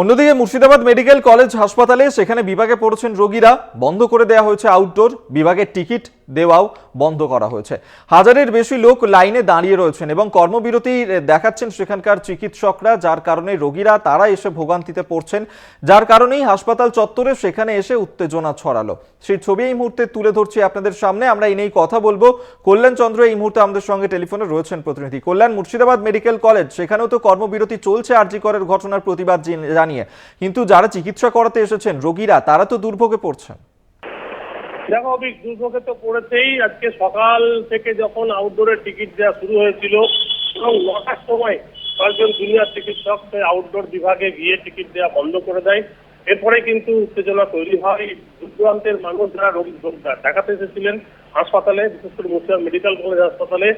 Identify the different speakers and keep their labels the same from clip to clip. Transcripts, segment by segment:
Speaker 1: অন্যদিকে Murshidabad medical college হাসপাতালে সেখানে বিভাগে পড়েছেন রোগীরা। বন্ধ করে দেওয়া হয়েছে আউটডোর বিভাগের টিকিট দেওয়াও বন্ধ করা হয়েছে। হাজারের বেশি লোক লাইনে দাঁড়িয়ে রয়েছেন এবং কর্মবিরতি দেখাচ্ছেন সেখানকার চিকিৎসকরা, যার কারণে রোগীরা, তারা এসে ভোগান্তিতে পড়ছেন, যার কারণেই হাসপাতাল চত্বরে সেখানে এসে উত্তেজনা ছড়ালো। সেই ছবি এই মুহূর্তে তুলে ধরছি আপনাদের সামনে। আমরা এই কথা বলব। কল্যাণ চন্দ্র এই মুহূর্তে আমাদের সঙ্গে টেলিফোনে রয়েছেন প্রতিনিধি। কল্যাণ, মুর্শিদাবাদ মেডিকেল কলেজ, সেখানেও তো কর্মবিরতি চলছে আরজি করের ঘটনার প্রতিবাদ জানিয়ে। কিন্তু যারা চিকিৎসা করাতে এসেছেন, রোগীরা, তারা তো দুর্ভোগে পড়ছেন।
Speaker 2: অভিক দুর্ভোগে তো পড়েছেই আজকে সকাল থেকে যখন আউটডোরের টিকিট দেওয়া শুরু হয়েছিল, এবং নটার সময় কয়েকজন জুনিয়র চিকিৎসক আউটডোর বিভাগে গিয়ে টিকিট দেওয়া বন্ধ করে দেয়। এরপরে কিন্তু উত্তেজনা তৈরি হয়। দূর দূরান্তের মানুষ যারা রোগী দেখাতে এসেছিলেন হাসপাতালে, বিশেষ করে মুর্শিদাবাদ মেডিকেল কলেজ হাসপাতালে।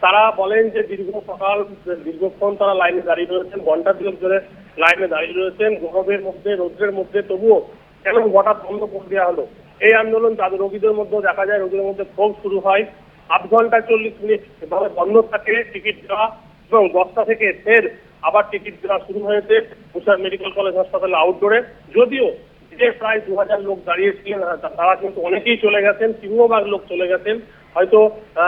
Speaker 2: তারা বলেন যে দীর্ঘ সকাল, দীর্ঘক্ষণ তারা লাইনে দাঁড়িয়ে রয়েছেন ঘণ্টা দুয়েক ধরে লাইনে দাঁড়িয়ে রয়েছেন। গরমের মধ্যে, রৌদ্রের মধ্যে তবুও কেন হঠাৎ বন্ধ করে দেওয়া হলো? এই আন্দোলন তাদের রোগীদের মধ্যে দেখা যায়, রোগীদের মধ্যে ক্ষোভ শুরু হয়। আধ ঘণ্টা চল্লিশ মিনিট এভাবে বন্ধ থাকে টিকিট দেওয়া এবং দশটা থেকে ফের আবার টিকিট দেওয়া শুরু হয়েছে। মুর্শিদাবাদ মেডিকেল কলেজ হাসপাতালে আউটডোরে যদিও যে প্রায় দু হাজার লোক দাঁড়িয়েছিলেন তারা কিন্তু অনেকেই চলে গেছেন সিংহভাগ লোক চলে গেছেন। হয়তো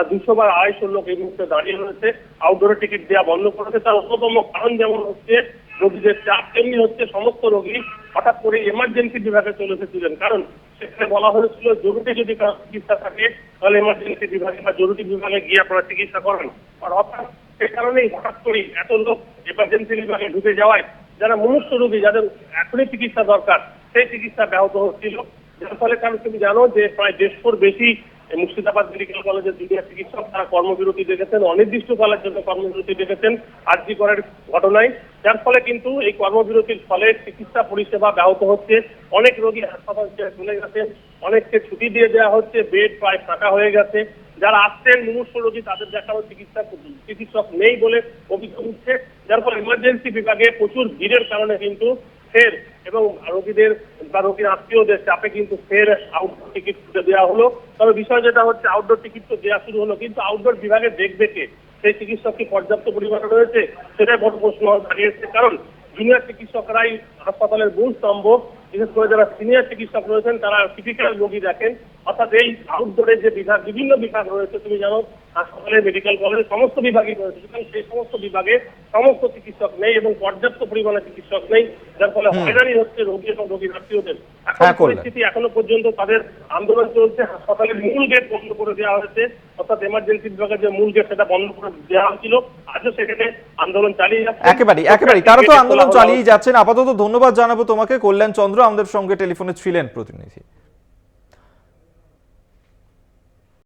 Speaker 2: দুশো বা আড়াইশো লোক এই মুহূর্তে দাঁড়িয়ে রয়েছে। আউটডোরে টিকিট দেওয়া বন্ধ করেছে। তার অন্যতম কারণ যেমন হচ্ছে রোগীদের চাপ তেমনি হচ্ছে সমস্ত রোগী হঠাৎ করে এমার্জেন্সি বিভাগে চলে এসেছিলেন। কারণ সেখানে বলা হয়েছিল জরুরি যদি চিকিৎসা থাকে, তাহলে এমার্জেন্সি বিভাগে বা জরুরি বিভাগে গিয়ে আপনারা চিকিৎসা করেন। আর অর্থাৎ সে কারণেই হঠাৎ করেই এত লোক এমার্জেন্সি বিভাগে ঢুকে যাওয়ায় যারা মুমূর্ষ রোগী, যাদের এখনই চিকিৎসা দরকার, সেই চিকিৎসা ব্যাহত হচ্ছিল। যার ফলে কারণ তুমি জানো যে প্রায় দেড়শোর বেশি মুর্শিদাবাদ মেডিকেল কলেজের জুনিয়র চিকিৎসক তারা কর্মবিরতি ডেকেছেন অনির্দিষ্টকালের জন্য কর্মবিরতি ডেকেছেন আরজি করের ঘটনায়। যার ফলে কিন্তু এই কর্মবিরতির ফলে চিকিৎসা পরিষেবা ব্যাহত হচ্ছে। অনেক রোগী হাসপাতাল ছেড়ে চলে গেছেন অনেককে ছুটি দিয়ে দেওয়া হচ্ছে, বেড প্রায় ফাঁকা হয়ে গেছে। যারা আসছেন, মুমূর্ষ রোগী, তাদের দেখানো চিকিৎসা চিকিৎসক নেই বলে অভিযোগ উঠছে। যার ফলে ইমার্জেন্সি বিভাগে প্রচুর ভিড়ের কারণে কিন্তু ফের, এবং রোগীদের বা রোগীর আত্মীয়দের চাপে কিন্তু ফের আউটডোর টিকিট দেওয়া হলো। তবে বিষয় যেটা হচ্ছে আউটডোর টিকিট তো দেওয়া শুরু হলো, কিন্তু আউটডোর বিভাগে দেখবে কে? সেই চিকিৎসক কি পর্যাপ্ত পরিমাণে রয়েছে? সেটাই বড় প্রশ্ন দাঁড়িয়েছে, কারণ জুনিয়র চিকিৎসকরাই হাসপাতালের মূল স্তম্ভ। বিশেষ করে যারা সিনিয়র চিকিৎসক রয়েছেন, তারা ক্রিটিক্যাল রোগী দেখেন। অর্থাৎ এই আউটডোরে যে বিভাগ বিভিন্ন বিভাগ রয়েছে তুমি জানো হাসপাতালে মেডিকেল কলেজে সমস্ত বিভাগই রয়েছে। সুতরাং সেই সমস্ত বিভাগে সমস্ত চিকিৎসক নেই এবং পর্যাপ্ত পরিমাণে চিকিৎসক নেই যার ফলে হয়রানি হচ্ছে রোগী এবং আত্মীয়দের এখন
Speaker 1: হ্যাঁ,
Speaker 2: পরিস্থিতি এখনও পর্যন্ত তাদের আন্দোলন চলছে হাসপাতালের মূল গেট বন্ধ করে দেওয়া হয়েছে। অর্থাৎ এমার্জেন্সি বিভাগের যে মূল গেট সেটা বন্ধ করে দেওয়া হয়েছিল। আজও সেখানে আন্দোলন চালিয়ে যাচ্ছে।
Speaker 1: একেবারেই একেবারেই। তারা তো আন্দোলন চালিয়ে যাচ্ছেন। আপাতত ধন্যবাদ জানাব তোমাকে। কল্যাণ চন্দ্র আমাদের সঙ্গে টেলিফোনে ছিলেন প্রতিনিধি।